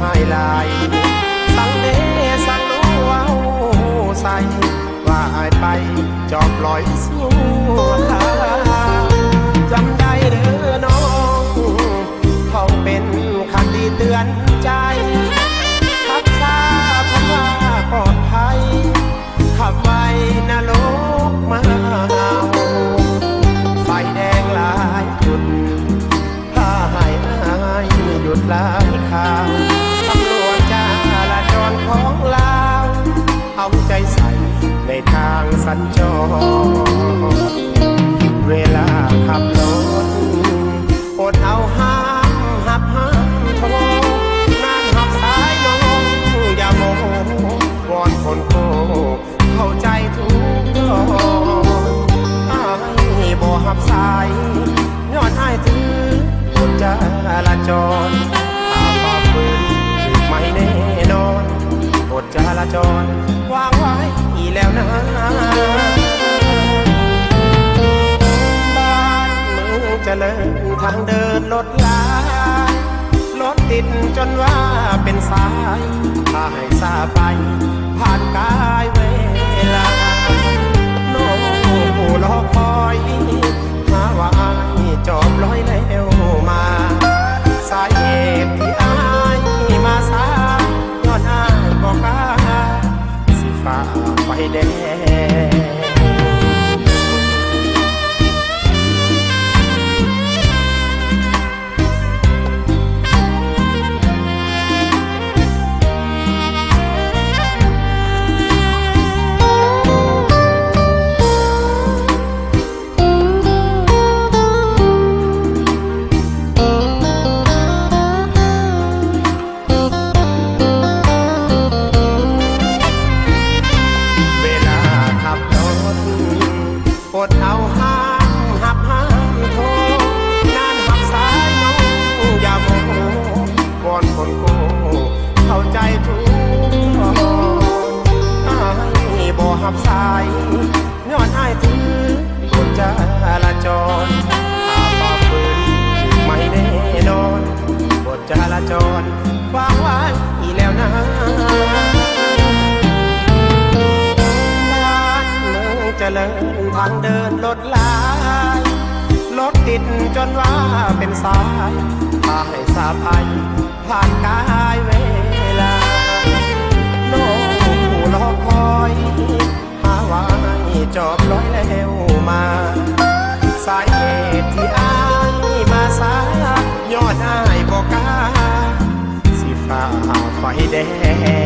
หายลาย สั่งเดสั่งน้องว้าใส่ว่าอายไปจอบลอยสู้ลาจำได้หรือน้องเขาเป็นคดีเตือนใจทักษาคำว่าปลอดภัยขับไว้นรกมาไฟแดงลายจุดผ้าหายอายหยุดลายขาว ในทางสัญจร เมืองเจริญทางเดินรถลารถติดจนว่าเป็นสายถ้าให้ซาไป ผ่านกายเวลา โน้ผู้รอคอยหาว่าอจอบร้อยแล้วมา สาเหตุที่อายมาสายย้อนอายบอกกาสิฝ่าไฟแดง อดเอาห้ามหับห้ามโทรนานหับสายน้องอย่าโมโหวอนคนโกเข้าใจทุกตอนอายบ่หับสายย้อนอายถือกฎจราจรถ้าฝ่าฝืนไม่แน่นอนกฎจราจรวางไว้แล้วนะ ริญทางเดินรถลายรถติดจนว่าเป็นสายถ้าให้สาภัยผ่านกายเวลาโน้รอคอยหาว่าจอบร้อยแล้วมา สาเหตุที่อายมาสายยอนอายบอกกาสิฝ่าไฟแดง